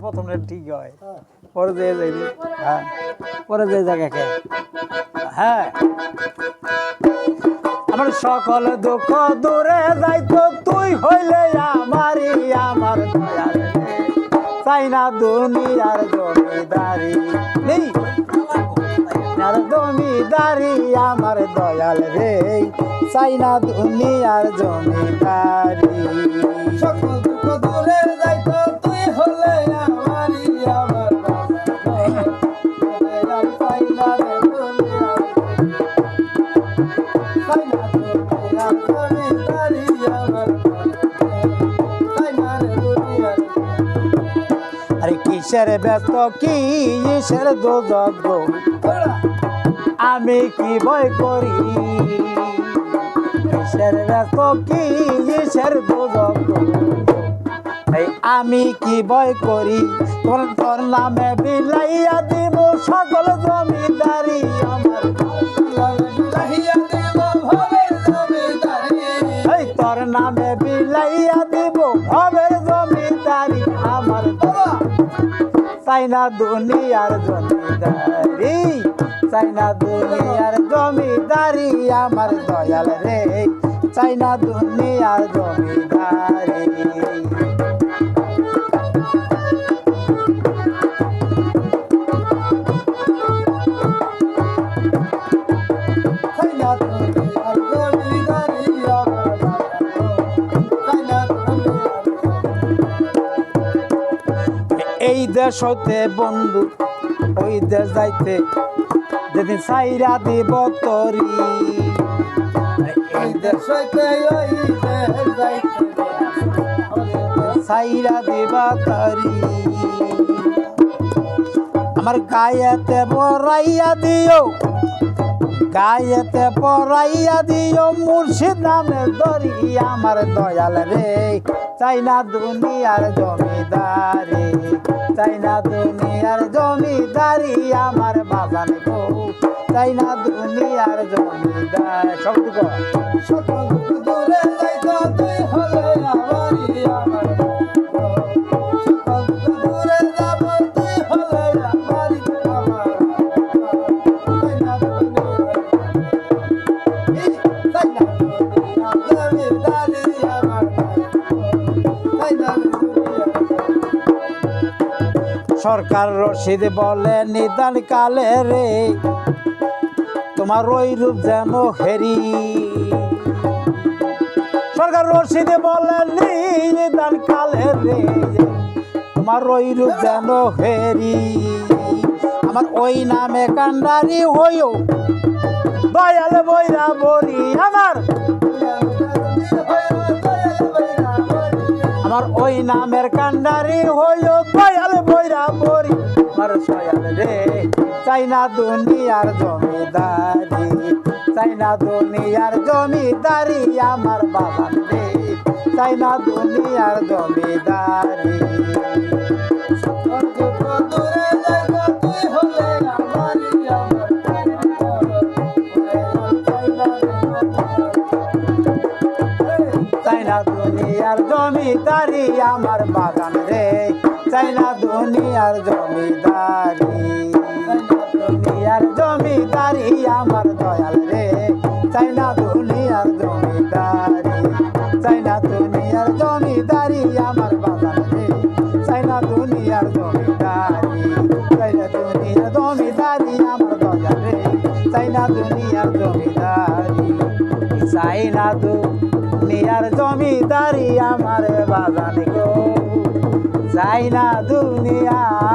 প্রথম রেট ঠিক হয়। পরে যে যাই হ্যাঁ। পরে যে জায়গাকে হ্যাঁ। আমার সকল দুঃখ দূরে যাইতো তুই হইলে আমারই আমার দয়াল। রে। চাই না দুনিয়ার জমিদারি। নেই। আর জমিদারি আমার দয়াল রে। চাই না দুনিয়ার জমিদারি। কিসের ব্যস্ত? কি ইসের দোজক আমি কি ভয় করি? কিসের ব্যস্ত? কি ইসের দোজক আমি কি ভয় করি? তোর তোর নামে বিলাইয়া দিব সকল জমিদারি আমার। তোর নামে বিলাইয়া দিব ভবের জমিদারি আমার। চাই না দুনিয়ার জমিদারি চাই না দুনিয়ার জমিদারি আমার দয়াল রে। চাই না দুনিয়ার জমিদারি। দেশ হতে বন্ধু ওই দেশ যাইতে যেদিন সাইরা দিব তরি। এই ওই দেশ যাইতে। সাইরা দিবা তরি। আমার গায়েতে বরাইয়া দিও গায়েতে পরাইয়া দিও মুর্শিদ নামে দরি। আমার দয়াল রে চাই না দুনিয়ার জমিদারি, চাই না দুনিয়ার জমিদারি আমার বাগান গো। চাই না দুনিয়ার জমিদার, সব সকল সরকার রশিদ বলে, নিদান কালে রে, তোমার ওই রূপ যেন হেরি। সরকার রশিদ বলে, নিদান কালে রে, তোমার ওই রূপ যেন হেরি। আমার ওই নামে কান্ডারি হইও, দয়াল বৈরা বরি আমার। আমার ওই নামের কান্ডারি হইল দয়াল বৈরা বরি আর সয়াল রে, চাই না দুনিয়ার জমিদারি, চাই না দুনিয়ার জমিদারি আমার বাবা রে। চাই দুনিয়ার জমিদারি। দুনিয়ার জমিদারি আমার বাগান রে। চাই না দুনিয়ার জমিদারি। দুনিয়ার জমিদারি আমার দয়াল রে। চাই না দুনিয়ার জমিদারি। চাই না দুনিয়ার জমিদারি আমার বাগান রে। চাই না দুনিয়ার জমিদারি। চাই না দুনিয়ার জমিদারি আমার দয়াল রে। চাই না দুনিয়ার জমিদারি। চাই না দুনিয়ার জমিদারি আমার বাজান গো। চাই না জমিদারি